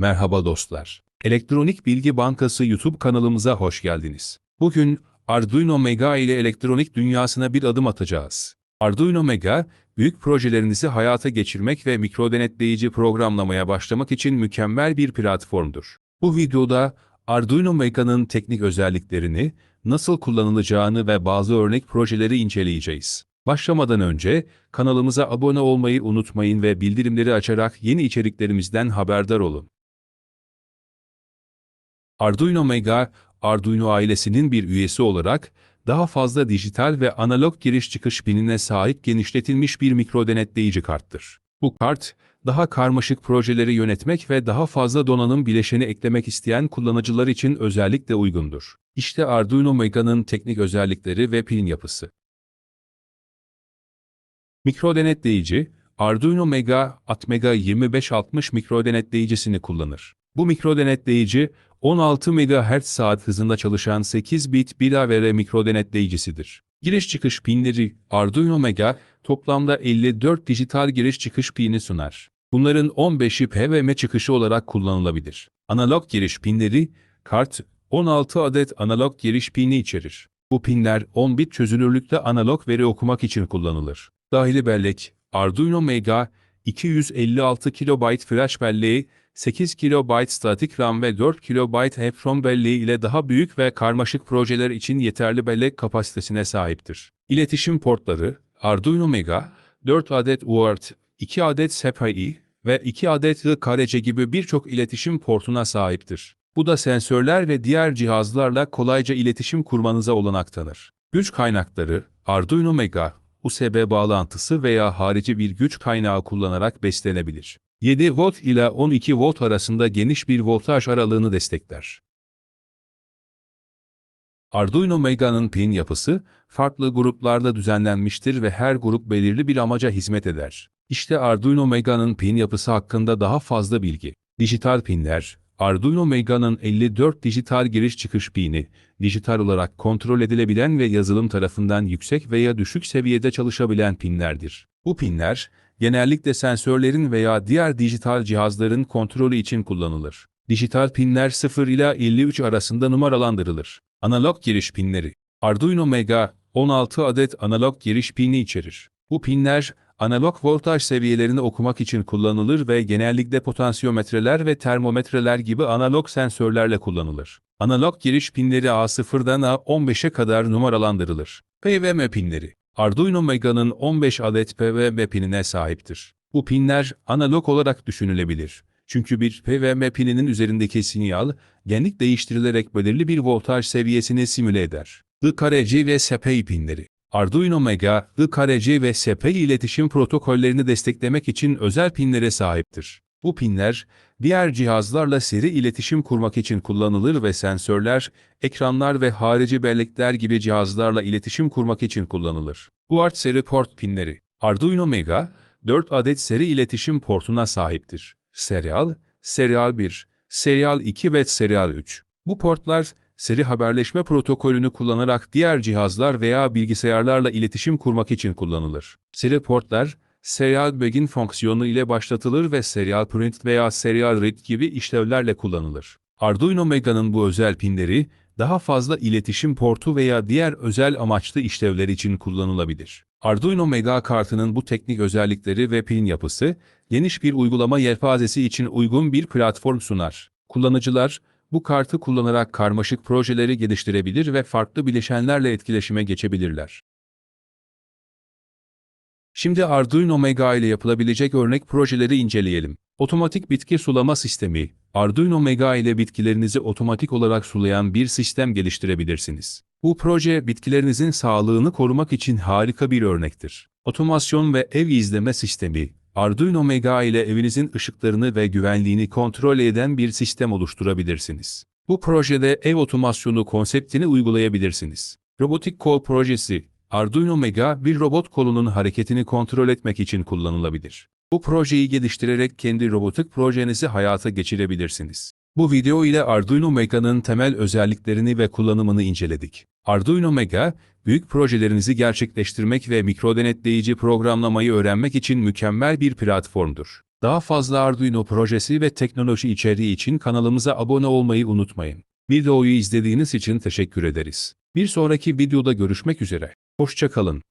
Merhaba dostlar. Elektronik Bilgi Bankası YouTube kanalımıza hoş geldiniz. Bugün Arduino Mega ile elektronik dünyasına bir adım atacağız. Arduino Mega, büyük projelerinizi hayata geçirmek ve mikrodenetleyici programlamaya başlamak için mükemmel bir platformdur. Bu videoda Arduino Mega'nın teknik özelliklerini, nasıl kullanılacağını ve bazı örnek projeleri inceleyeceğiz. Başlamadan önce kanalımıza abone olmayı unutmayın ve bildirimleri açarak yeni içeriklerimizden haberdar olun. Arduino Mega, Arduino ailesinin bir üyesi olarak daha fazla dijital ve analog giriş çıkış pinine sahip genişletilmiş bir mikrodenetleyici karttır. Bu kart, daha karmaşık projeleri yönetmek ve daha fazla donanım bileşeni eklemek isteyen kullanıcılar için özellikle uygundur. İşte Arduino Mega'nın teknik özellikleri ve pin yapısı. Mikrodenetleyici, Arduino Mega Atmega 2560 mikrodenetleyicisini kullanır. Bu mikrodenetleyici, 16 MHz saat hızında çalışan 8 bit bilavere mikrodenetleyicisidir. Giriş çıkış pinleri Arduino Mega toplamda 54 dijital giriş çıkış pini sunar. Bunların 15'i PWM çıkışı olarak kullanılabilir. Analog giriş pinleri, kart 16 adet analog giriş pini içerir. Bu pinler 10 bit çözünürlükte analog veri okumak için kullanılır. Dahili bellek, Arduino Mega, 256 KB flash belleği, 8 KB statik RAM ve 4 KB EEPROM belleği ile daha büyük ve karmaşık projeler için yeterli bellek kapasitesine sahiptir. İletişim portları, Arduino Mega, 4 adet UART, 2 adet SPI ve 2 adet I-KRC gibi birçok iletişim portuna sahiptir. Bu da sensörler ve diğer cihazlarla kolayca iletişim kurmanıza olanak tanır. Güç kaynakları, Arduino Mega, USB bağlantısı veya harici bir güç kaynağı kullanarak beslenebilir. 7 volt ila 12 volt arasında geniş bir voltaj aralığını destekler. Arduino Mega'nın pin yapısı, farklı gruplarda düzenlenmiştir ve her grup belirli bir amaca hizmet eder. İşte Arduino Mega'nın pin yapısı hakkında daha fazla bilgi. Dijital pinler, Arduino Mega'nın 54 dijital giriş çıkış pini, dijital olarak kontrol edilebilen ve yazılım tarafından yüksek veya düşük seviyede çalışabilen pinlerdir. Bu pinler, genellikle sensörlerin veya diğer dijital cihazların kontrolü için kullanılır. Dijital pinler 0 ila 53 arasında numaralandırılır. Analog giriş pinleri Arduino Mega, 16 adet analog giriş pini içerir. Bu pinler, analog voltaj seviyelerini okumak için kullanılır ve genellikle potansiyometreler ve termometreler gibi analog sensörlerle kullanılır. Analog giriş pinleri A0'dan A15'e kadar numaralandırılır. PWM pinleri Arduino Mega'nın 15 adet PWM pinine sahiptir. Bu pinler analog olarak düşünülebilir. Çünkü bir PWM pininin üzerindeki sinyal, genlik değiştirilerek belirli bir voltaj seviyesini simüle eder. I-KRC ve SPI pinleri Arduino Mega, I-KRC ve SPI iletişim protokollerini desteklemek için özel pinlere sahiptir. Bu pinler, diğer cihazlarla seri iletişim kurmak için kullanılır ve sensörler, ekranlar ve harici bellekler gibi cihazlarla iletişim kurmak için kullanılır. UART seri port pinleri Arduino Mega, 4 adet seri iletişim portuna sahiptir. Serial, Serial 1, Serial 2 ve Serial 3. Bu portlar, seri haberleşme protokolünü kullanarak diğer cihazlar veya bilgisayarlarla iletişim kurmak için kullanılır. Seri portlar, Serial Begin fonksiyonu ile başlatılır ve Serial Print veya Serial Read gibi işlevlerle kullanılır. Arduino Mega'nın bu özel pinleri, daha fazla iletişim portu veya diğer özel amaçlı işlevler için kullanılabilir. Arduino Mega kartının bu teknik özellikleri ve pin yapısı, geniş bir uygulama yelpazesi için uygun bir platform sunar. Kullanıcılar, bu kartı kullanarak karmaşık projeleri geliştirebilir ve farklı bileşenlerle etkileşime geçebilirler. Şimdi Arduino Mega ile yapılabilecek örnek projeleri inceleyelim. Otomatik bitki sulama sistemi, Arduino Mega ile bitkilerinizi otomatik olarak sulayan bir sistem geliştirebilirsiniz. Bu proje bitkilerinizin sağlığını korumak için harika bir örnektir. Otomasyon ve ev izleme sistemi, Arduino Mega ile evinizin ışıklarını ve güvenliğini kontrol eden bir sistem oluşturabilirsiniz. Bu projede ev otomasyonu konseptini uygulayabilirsiniz. Robotik kol projesi, Arduino Mega bir robot kolunun hareketini kontrol etmek için kullanılabilir. Bu projeyi geliştirerek kendi robotik projenizi hayata geçirebilirsiniz. Bu video ile Arduino Mega'nın temel özelliklerini ve kullanımını inceledik. Arduino Mega, büyük projelerinizi gerçekleştirmek ve mikrodenetleyici programlamayı öğrenmek için mükemmel bir platformdur. Daha fazla Arduino projesi ve teknoloji içeriği için kanalımıza abone olmayı unutmayın. Videoyu izlediğiniz için teşekkür ederiz. Bir sonraki videoda görüşmek üzere. Hoşça kalın.